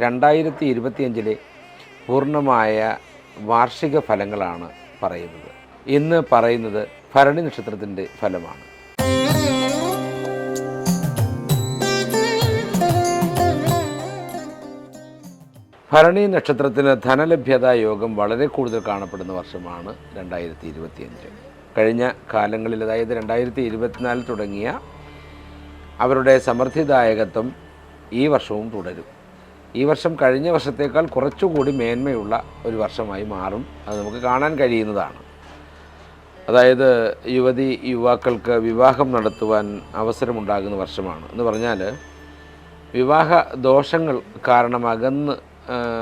രണ്ടായിരത്തി ഇരുപത്തിയഞ്ചിലെ പൂർണമായ വാർഷിക ഫലങ്ങളാണ് പറയുന്നത്. ഇന്ന് പറയുന്നത് ഭരണി നക്ഷത്രത്തിന്റെ ഫലമാണ്. ഭരണി നക്ഷത്രത്തിന് ധനലഭ്യത യോഗം വളരെ കൂടുതൽ കാണപ്പെടുന്ന വർഷമാണ് രണ്ടായിരത്തി ഇരുപത്തിയഞ്ച് കഴിഞ്ഞ കാലങ്ങളിൽ അതായത് രണ്ടായിരത്തി ഇരുപത്തിനാലിൽ തുടങ്ങിയ അവരുടെ സമൃദ്ധിദായകത്വം ഈ വർഷവും തുടരും. ഈ വർഷം കഴിഞ്ഞ വർഷത്തേക്കാൾ കുറച്ചുകൂടി മേന്മയുള്ള ഒരു വർഷമായി മാറും. അത് നമുക്ക് കാണാൻ കഴിയുന്നതാണ്. അതായത് യുവതി യുവാക്കൾക്ക് വിവാഹം നടത്തുവാൻ അവസരമുണ്ടാകുന്ന വർഷമാണ്. എന്ന് പറഞ്ഞാൽ വിവാഹ ദോഷങ്ങൾ കാരണം അകന്ന്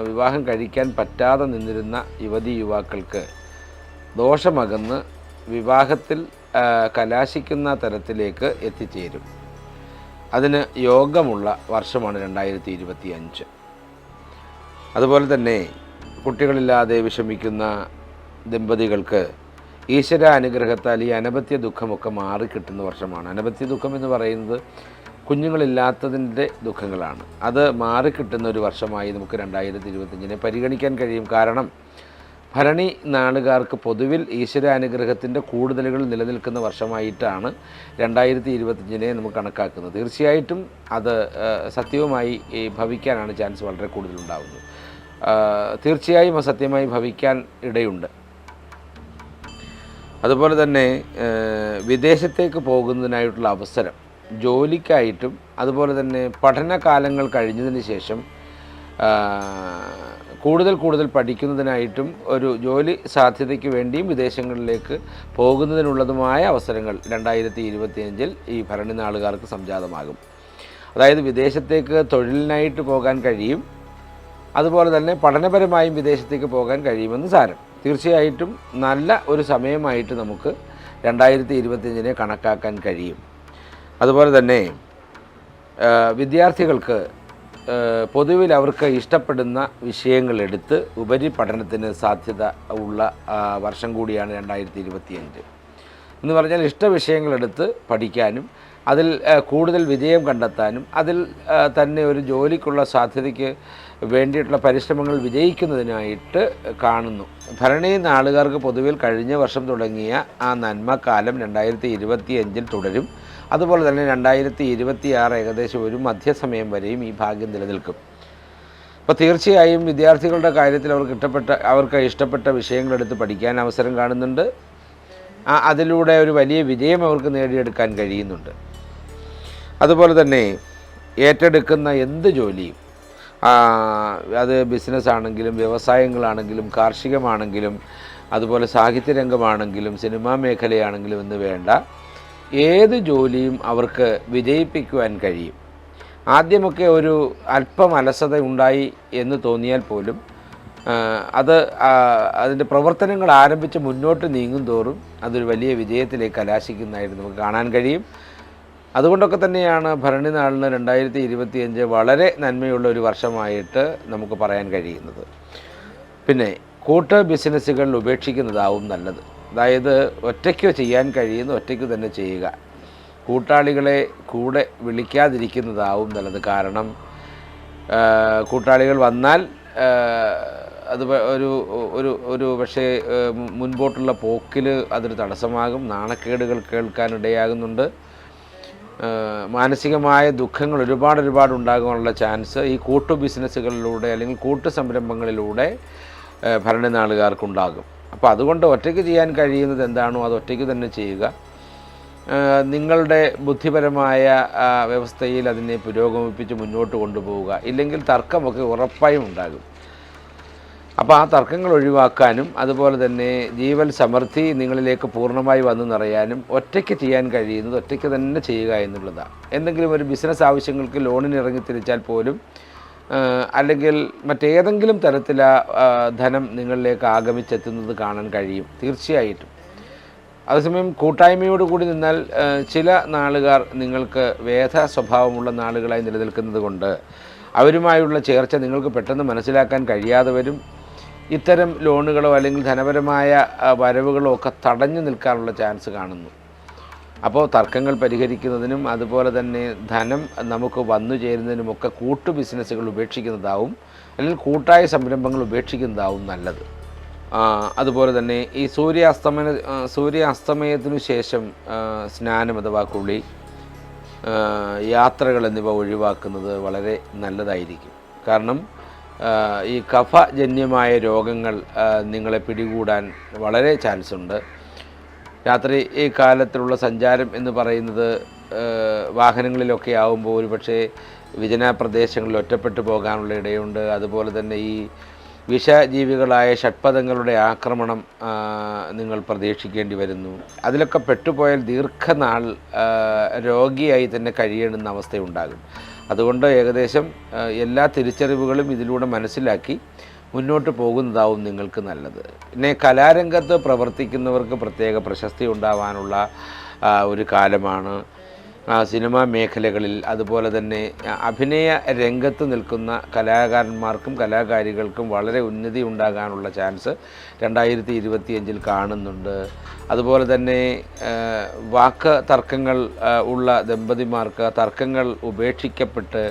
വിവാഹം കഴിക്കാൻ പറ്റാതെ നിന്നിരുന്ന യുവതി യുവാക്കൾക്ക് ദോഷമകന്ന് വിവാഹത്തിൽ കലാശിക്കുന്ന തരത്തിലേക്ക് എത്തിച്ചേരും. അതിന് യോഗമുള്ള വർഷമാണ് രണ്ടായിരത്തി ഇരുപത്തി അഞ്ച് അതുപോലെ തന്നെ കുട്ടികളില്ലാതെ വിഷമിക്കുന്ന ദമ്പതികൾക്ക് ഈശ്വര അനുഗ്രഹത്താൽ ഈ അനപത്യ ദുഃഖമൊക്കെ മാറിക്കിട്ടുന്ന വർഷമാണ്. അനപത്യ ദുഃഖം എന്ന് പറയുന്നത് കുഞ്ഞുങ്ങളില്ലാത്തതിന്റെ ദുഃഖങ്ങളാണ്. അത് മാറിക്കിട്ടുന്ന ഒരു വർഷമായി നമുക്ക് രണ്ടായിരത്തി ഇരുപത്തഞ്ചിനെ പരിഗണിക്കാൻ കഴിയും. കാരണം ഭരണി നാടുകാർക്ക് പൊതുവിൽ ഈശ്വരാനുഗ്രഹത്തിന്റെ കൂടുതലുകൾ നിലനിൽക്കുന്ന വർഷമായിട്ടാണ് രണ്ടായിരത്തി ഇരുപത്തഞ്ചിനെ നമുക്ക് കണക്കാക്കുന്നത്. തീർച്ചയായിട്ടും അത് സത്യവുമായി ഭവിക്കാനാണ് ചാൻസ് വളരെ കൂടുതലുണ്ടാകുന്നത് തീർച്ചയായും അത് സത്യമായി ഭവിക്കാൻ ഇടയുണ്ട്. അതുപോലെ തന്നെ വിദേശത്തേക്ക് പോകുന്നതിനായിട്ടുള്ള അവസരം ജോലിക്കായിട്ടും അതുപോലെ തന്നെ പഠനകാലങ്ങൾ കഴിഞ്ഞതിന് ശേഷം കൂടുതൽ കൂടുതൽ പഠിക്കുന്നതിനായിട്ടും ഒരു ജോലി സാധ്യതയ്ക്ക് വേണ്ടിയും വിദേശങ്ങളിലേക്ക് പോകുന്നതിനുള്ളതുമായ അവസരങ്ങൾ രണ്ടായിരത്തി ഇരുപത്തിയഞ്ചിൽ ഈ ഭരണി നാളുകാർക്ക് സംജാതമാകും. അതായത് വിദേശത്തേക്ക് തൊഴിലിനായിട്ട് പോകാൻ കഴിയും അതുപോലെ തന്നെ പഠനപരമായും വിദേശത്തേക്ക് പോകാൻ കഴിയുമെന്ന് സാരം. തീർച്ചയായിട്ടും നല്ല ഒരു സമയമായിട്ട് നമുക്ക് രണ്ടായിരത്തി ഇരുപത്തിയഞ്ചിനെ കണക്കാക്കാൻ കഴിയും. അതുപോലെ തന്നെ വിദ്യാർത്ഥികൾക്ക് പൊതുവിൽ അവർക്ക് ഇഷ്ടപ്പെടുന്ന വിഷയങ്ങളെടുത്ത് ഉപരിപഠനത്തിന് സാധ്യത ഉള്ള വർഷം കൂടിയാണ് രണ്ടായിരത്തി ഇരുപത്തിയഞ്ച് എന്ന് പറഞ്ഞാൽ ഇഷ്ട വിഷയങ്ങളെടുത്ത് പഠിക്കാനും അതിൽ കൂടുതൽ വിജയം കണ്ടെത്താനും അതിൽ തന്നെ ഒരു ജോലിക്കുള്ള സാധ്യതയ്ക്ക് വേണ്ടിയിട്ടുള്ള പരിശ്രമങ്ങൾ വിജയിക്കുന്നതിനായിട്ട് കാണുന്നു. ഭരണി നാളുകാർക്ക് പൊതുവിൽ കഴിഞ്ഞ വർഷം തുടങ്ങിയ ആ നന്മക്കാലം രണ്ടായിരത്തി ഇരുപത്തിയഞ്ചിൽ തുടരും. അതുപോലെ തന്നെ രണ്ടായിരത്തി ഇരുപത്തിയാറ് ഏകദേശം ഒരു മധ്യസമയം വരെയും ഈ ഭാഗ്യം നിലനിൽക്കും. അപ്പോൾ തീർച്ചയായും വിദ്യാർത്ഥികളുടെ കാര്യത്തിൽ അവർക്ക് ഇഷ്ടപ്പെട്ട അവർക്ക് ഇഷ്ടപ്പെട്ട വിഷയങ്ങളെടുത്ത് പഠിക്കാൻ അവസരം കാണുന്നുണ്ട്. അതിലൂടെ ഒരു വലിയ വിജയം അവർക്ക് നേടിയെടുക്കാൻ കഴിയുന്നുണ്ട്. അതുപോലെ തന്നെ ഏറ്റെടുക്കുന്ന എന്ത് ജോലിയും അത് ബിസിനസ് ആണെങ്കിലും വ്യവസായങ്ങളാണെങ്കിലും കാർഷികമാണെങ്കിലും അതുപോലെ സാഹിത്യരംഗമാണെങ്കിലും സിനിമാ മേഖലയാണെങ്കിലും എന്ന് വേണ്ട ഏത് ജോലിയും അവർക്ക് വിജയിപ്പിക്കുവാൻ കഴിയും. ആദ്യമൊക്കെ ഒരു അല്പം അലസത ഉണ്ടായി എന്ന് തോന്നിയാൽ പോലും അത് അതിന്റെ പ്രവർത്തനങ്ങൾ ആരംഭിച്ച് മുന്നോട്ട് നീങ്ങും തോറും അതൊരു വലിയ വിജയത്തിലേക്ക് കലാശിക്കുന്നതായിട്ട് നമുക്ക് കാണാൻ കഴിയും. അതുകൊണ്ടൊക്കെ തന്നെയാണ് ഭരണി നാളിന് രണ്ടായിരത്തി ഇരുപത്തിയഞ്ച് വളരെ നന്മയുള്ള ഒരു വർഷമായിട്ട് നമുക്ക് പറയാൻ കഴിയുന്നത്. പിന്നെ കൂട്ട ബിസിനസ്സുകൾ ഉപേക്ഷിക്കുന്നതാവും നല്ലത്. അതായത് ഒറ്റയ്ക്ക് ചെയ്യാൻ കഴിയുന്ന ഒറ്റയ്ക്ക് തന്നെ ചെയ്യുക. കൂട്ടാളികളെ കൂടെ വിളിക്കാതിരിക്കുന്നതാവും നല്ലത്. കാരണം കൂട്ടാളികൾ വന്നാൽ അത് ഒരു ഒരു ഒരു പക്ഷേ മുൻപോട്ടുള്ള പോക്കിൽ അതൊരു തടസ്സമാകും. നാണക്കേടുകൾ കേൾക്കാനിടയാകുന്നുണ്ട്. മാനസികമായ ദുഃഖങ്ങൾ ഒരുപാട് ഒരുപാട് ഉണ്ടാകാനുള്ള ചാൻസ് ഈ കൂട്ടു ബിസിനസ്സുകളിലൂടെ അല്ലെങ്കിൽ കൂട്ടു സംരംഭങ്ങളിലൂടെ ഭരണ ഭരണനാളുകാർക്കുണ്ടാകും അപ്പോൾ അതുകൊണ്ട് ഒറ്റയ്ക്ക് ചെയ്യാൻ കഴിയുന്നത് എന്താണോ അത് ഒറ്റയ്ക്ക് തന്നെ ചെയ്യുക. നിങ്ങളുടെ ബുദ്ധിപരമായ വ്യവസ്ഥയിൽ അതിനെ പുരോഗമിപ്പിച്ച് മുന്നോട്ട് കൊണ്ടുപോവുക. ഇല്ലെങ്കിൽ തർക്കമൊക്കെ ഉറപ്പായും ഉണ്ടാകും. അപ്പോൾ ആ തർക്കങ്ങൾ ഒഴിവാക്കാനും അതുപോലെ തന്നെ ജീവൻ സമൃദ്ധി നിങ്ങളിലേക്ക് പൂർണമായി വന്നു നിറയാനും ഒറ്റയ്ക്ക് ചെയ്യാൻ കഴിയുന്നത് ഒറ്റയ്ക്ക് തന്നെ ചെയ്യുക എന്നുള്ളതാണ് എന്തെങ്കിലും ഒരു ബിസിനസ് ആവശ്യങ്ങൾക്ക് ലോണിന് ഇറങ്ങി തിരിച്ചാൽ പോലും അല്ലെങ്കിൽ മറ്റേതെങ്കിലും തരത്തിൽ ധനം നിങ്ങളിലേക്ക് ആഗമിച്ചെത്തുന്നത് കാണാൻ കഴിയും തീർച്ചയായിട്ടും. അതേസമയം കൂട്ടായ്മയോട് കൂടി നിന്നാൽ ചില നാളുകാർ നിങ്ങൾക്ക് വേദ സ്വഭാവമുള്ള നാളുകളായി നിലനിൽക്കുന്നത് കൊണ്ട് അവരുമായുള്ള ചേർച്ച നിങ്ങൾക്ക് പെട്ടെന്ന് മനസ്സിലാക്കാൻ കഴിയാതെ വരും. ഇത്തരം ലോണുകളോ അല്ലെങ്കിൽ ധനപരമായ വരവുകളോ ഒക്കെ തടഞ്ഞു നിൽക്കാനുള്ള ചാൻസ് കാണുന്നു. അപ്പോൾ തർക്കങ്ങൾ പരിഹരിക്കുന്നതിനും അതുപോലെ തന്നെ ധനം നമുക്ക് വന്നു ചേരുന്നതിനുമൊക്കെ കൂട്ടു ബിസിനസ്സുകൾ ഉപേക്ഷിക്കുന്നതാവും അല്ലെങ്കിൽ കൂട്ടായ സംരംഭങ്ങൾ ഉപേക്ഷിക്കുന്നതാവും നല്ലത്. അതുപോലെ തന്നെ ഈ സൂര്യാസ്തമന സൂര്യ സൂര്യാസ്തമയത്തിനു ശേഷം സ്നാനം അഥവാ കുളി യാത്രകൾ എന്നിവ ഒഴിവാക്കുന്നത് വളരെ നല്ലതായിരിക്കും. കാരണം ഈ കഫജന്യമായ രോഗങ്ങൾ നിങ്ങളെ പിടികൂടാൻ വളരെ ചാൻസ് ഉണ്ട്. രാത്രി ഈ കാലത്തിലുള്ള സഞ്ചാരം എന്ന് പറയുന്നത് വാഹനങ്ങളിലൊക്കെ ആവുമ്പോൾ ഒരുപക്ഷെ വിജന പ്രദേശങ്ങളിൽ ഒറ്റപ്പെട്ടു പോകാനുള്ള ഇടയുണ്ട്. അതുപോലെ തന്നെ ഈ വിഷജീവികളായ ഷഡ്പഥങ്ങളുടെ ആക്രമണം നിങ്ങൾ പ്രതീക്ഷിക്കേണ്ടി വരുന്നു. അതിലൊക്കെ പെട്ടുപോയാൽ ദീർഘനാൾ രോഗിയായി തന്നെ കഴിയണമെന്ന അവസ്ഥയുണ്ടാകും. അതുകൊണ്ട് ഏകദേശം എല്ലാ തിരിച്ചറിവുകളും ഇതിലൂടെ മനസ്സിലാക്കി മുന്നോട്ട് പോകുന്നതാവും നിങ്ങൾക്ക് നല്ലത്. പിന്നെ കലാരംഗത്ത് പ്രവർത്തിക്കുന്നവർക്ക് പ്രത്യേക പ്രശസ്തി ഉണ്ടാവാനുള്ള ഒരു കാലമാണ്. സിനിമാ മേഖലകളിൽ അതുപോലെ തന്നെ അഭിനയ രംഗത്ത് നിൽക്കുന്ന കലാകാരന്മാർക്കും കലാകാരികൾക്കും വളരെ ഉന്നതി ഉണ്ടാകാനുള്ള ചാൻസ് രണ്ടായിരത്തി ഇരുപത്തിയഞ്ചിൽ കാണുന്നുണ്ട്. അതുപോലെ തന്നെ വാക്ക് തർക്കങ്ങൾ ഉള്ള ദമ്പതിമാർക്ക് തർക്കങ്ങൾ ഉപേക്ഷിക്കപ്പെട്ട്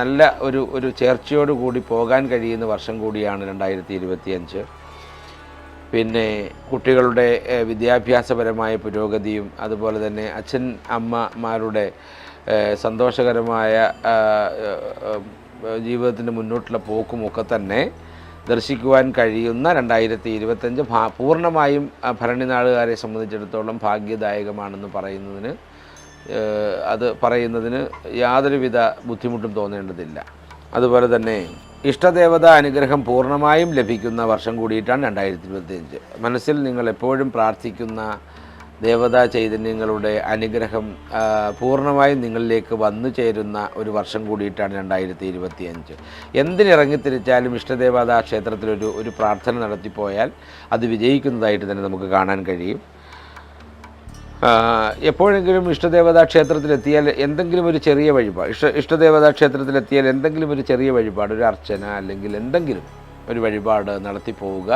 നല്ല ഒരു ഒരു ചേർച്ചയോടുകൂടി പോകാൻ കഴിയുന്ന വർഷം കൂടിയാണ് രണ്ടായിരത്തി ഇരുപത്തിയഞ്ച്. പിന്നെ കുട്ടികളുടെ വിദ്യാഭ്യാസപരമായ പുരോഗതിയും അതുപോലെ തന്നെ അച്ഛൻ അമ്മമാരുടെ സന്തോഷകരമായ ജീവിതത്തിന്റെ മുന്നോട്ടുള്ള പോക്കുമൊക്കെ തന്നെ ദർശിക്കുവാൻ കഴിയുന്ന രണ്ടായിരത്തി ഇരുപത്തഞ്ച് ഭാ പൂർണമായും ഭരണി നാടുകാരെ സംബന്ധിച്ചിടത്തോളം ഭാഗ്യദായകമാണെന്ന് പറയുന്നതിന് അത് പറയുന്നതിന് യാതൊരുവിധ ബുദ്ധിമുട്ടും തോന്നേണ്ടതില്ല. അതുപോലെ തന്നെ ഇഷ്ടദേവത അനുഗ്രഹം പൂർണമായും ലഭിക്കുന്ന വർഷം കൂടിയിട്ടാണ് രണ്ടായിരത്തി ഇരുപത്തിയഞ്ച് മനസ്സിൽ നിങ്ങൾ എപ്പോഴും പ്രാർത്ഥിക്കുന്ന ദേവതാ ചൈതന്യങ്ങളുടെ അനുഗ്രഹം പൂർണമായും നിങ്ങളിലേക്ക് വന്നു ചേരുന്ന ഒരു വർഷം കൂടിയിട്ടാണ് രണ്ടായിരത്തി ഇരുപത്തിയഞ്ച് എന്തിനിറങ്ങിത്തിരിച്ചാലും ഇഷ്ടദേവതാ ക്ഷേത്രത്തിലൊരു ഒരു പ്രാർത്ഥന നടത്തിപ്പോയാൽ അത് വിജയിക്കുന്നതായിട്ട് തന്നെ നമുക്ക് കാണാൻ കഴിയും. എപ്പോഴെങ്കിലും ഇഷ്ടദേവതാ ക്ഷേത്രത്തിലെത്തിയാൽ എന്തെങ്കിലും ഒരു ചെറിയ വഴിപാട് ഇഷ്ട ഇഷ്ടദേവതാ ക്ഷേത്രത്തിലെത്തിയാൽ എന്തെങ്കിലും ഒരു ചെറിയ വഴിപാട് ഒരു അർച്ചന അല്ലെങ്കിൽ എന്തെങ്കിലും ഒരു വഴിപാട് നടത്തി പോവുക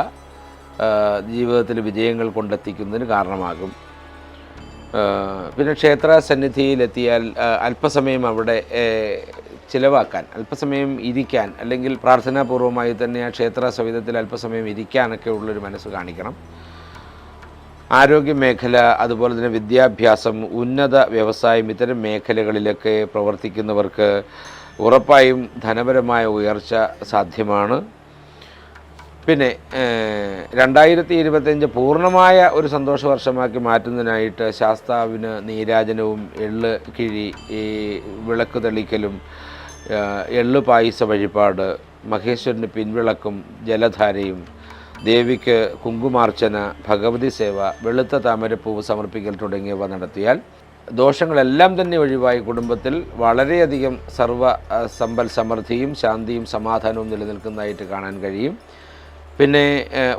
ജീവിതത്തിൽ വിജയങ്ങൾ കൊണ്ടെത്തിക്കുന്നതിന് കാരണമാകും. പിന്നെ ക്ഷേത്ര സന്നിധിയിലെത്തിയാൽ അല്പസമയം അവിടെ ചിലവാക്കാൻ അല്പസമയം ഇരിക്കാൻ അല്ലെങ്കിൽ പ്രാർത്ഥനാപൂർവമായി തന്നെ ആ ക്ഷേത്ര സവിധത്തിൽ അല്പസമയം ഇരിക്കാനൊക്കെ ഉള്ളൊരു മനസ്സ് കാണിക്കണം. ആരോഗ്യ മേഖല അതുപോലെ തന്നെ വിദ്യാഭ്യാസം ഉന്നത വ്യവസായം ഇത്തരം മേഖലകളിലൊക്കെ പ്രവർത്തിക്കുന്നവർക്ക് ഉറപ്പായും ധനപരമായ ഉയർച്ച സാധ്യമാണ്. പിന്നെ രണ്ടായിരത്തി ഇരുപത്തഞ്ച് പൂർണമായ ഒരു സന്തോഷ വർഷമാക്കി മാറ്റുന്നതിനായിട്ട് ശാസ്താവിന് നീരാജനവും എള്ള് കിഴി ഈ വിളക്ക് തെളിക്കലും എള്ള് പായസ വഴിപാട് മഹേശ്വരന് പിൻവിളക്കും ജലധാരയും ദേവിക്ക് കുങ്കുമാർച്ചന ഭഗവതി സേവ വെളുത്ത താമരപ്പൂവ് സമർപ്പിക്കൽ തുടങ്ങിയവ നടത്തിയാൽ ദോഷങ്ങളെല്ലാം തന്നെ ഒഴിവായി കുടുംബത്തിൽ വളരെയധികം സർവ സമ്പൽ സമൃദ്ധിയും ശാന്തിയും സമാധാനവും നിലനിൽക്കുന്നതായിട്ട് കാണാൻ കഴിയും. പിന്നെ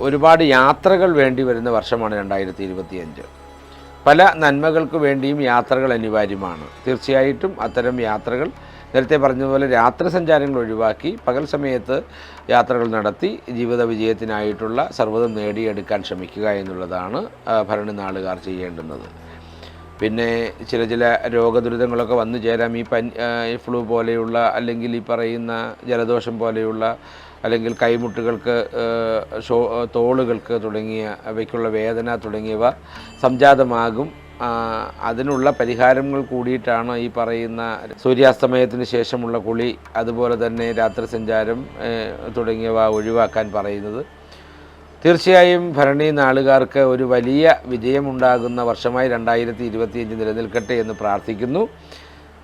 ഒരുപാട് യാത്രകൾ വേണ്ടി വരുന്ന വർഷമാണ് രണ്ടായിരത്തി ഇരുപത്തിയഞ്ച് പല നന്മകൾക്ക് വേണ്ടിയും യാത്രകൾ അനിവാര്യമാണ്. തീർച്ചയായിട്ടും അത്തരം യാത്രകൾ നേരത്തെ പറഞ്ഞതുപോലെ രാത്രി സഞ്ചാരങ്ങൾ ഒഴിവാക്കി പകൽ സമയത്ത് യാത്രകൾ നടത്തി ജീവിത വിജയത്തിനായിട്ടുള്ള സർവതും നേടിയെടുക്കാൻ ശ്രമിക്കുക എന്നുള്ളതാണ് ഭരണി നാളുകാർ ചെയ്യേണ്ടുന്നത്. പിന്നെ ചില ചില രോഗദുരിതങ്ങളൊക്കെ വന്നു ചേരാം. ഈ പനി ഫ്ലൂ പോലെയുള്ള അല്ലെങ്കിൽ ഈ പറയുന്ന ജലദോഷം പോലെയുള്ള അല്ലെങ്കിൽ കൈമുട്ടുകൾക്ക് ഷോ തോളുകൾക്ക് തുടങ്ങിയ അവയ്ക്കുള്ള വേദന തുടങ്ങിയവ സംജാതമാകും. അതിനുള്ള പരിഹാരങ്ങൾ കൂടിയിട്ടാണ് ഈ പറയുന്ന സൂര്യാസ്തമയത്തിന് ശേഷമുള്ള കുളി അതുപോലെ തന്നെ രാത്രി സഞ്ചാരം തുടങ്ങിയവ ഒഴിവാക്കാൻ പറയുന്നത്. തീർച്ചയായും ഭരണി നാളുകാർക്ക് ഒരു വലിയ വിജയമുണ്ടാകുന്ന വർഷമായി രണ്ടായിരത്തി ഇരുപത്തിയഞ്ച് നിലനിൽക്കട്ടെ എന്ന് പ്രാർത്ഥിക്കുന്നു.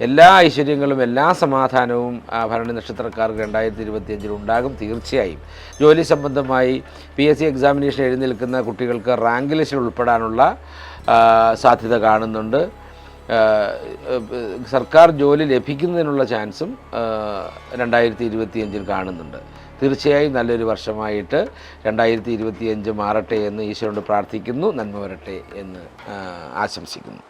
എല്ലാ ഐശ്വര്യങ്ങളും എല്ലാ സമാധാനവും ഭരണി നക്ഷത്രക്കാർക്ക് രണ്ടായിരത്തി ഇരുപത്തിയഞ്ചിൽ ഉണ്ടാകും തീർച്ചയായും. ജോലി സംബന്ധമായി പി എസ് സി എക്സാമിനേഷൻ എഴുതി നിൽക്കുന്ന കുട്ടികൾക്ക് റാങ്ക് ലിസ്റ്റിൽ ഉൾപ്പെടാനുള്ള സാധ്യത കാണുന്നുണ്ട്. സർക്കാർ ജോലി ലഭിക്കുന്നതിനുള്ള ചാൻസും രണ്ടായിരത്തി ഇരുപത്തിയഞ്ചിൽ കാണുന്നുണ്ട്. തീർച്ചയായും നല്ലൊരു വർഷമായിട്ട് രണ്ടായിരത്തി ഇരുപത്തിയഞ്ച് മാറട്ടെ എന്ന് ഈശ്വരനോട് പ്രാർത്ഥിക്കുന്നു നന്മ വരട്ടെ എന്ന് ആശംസിക്കുന്നു.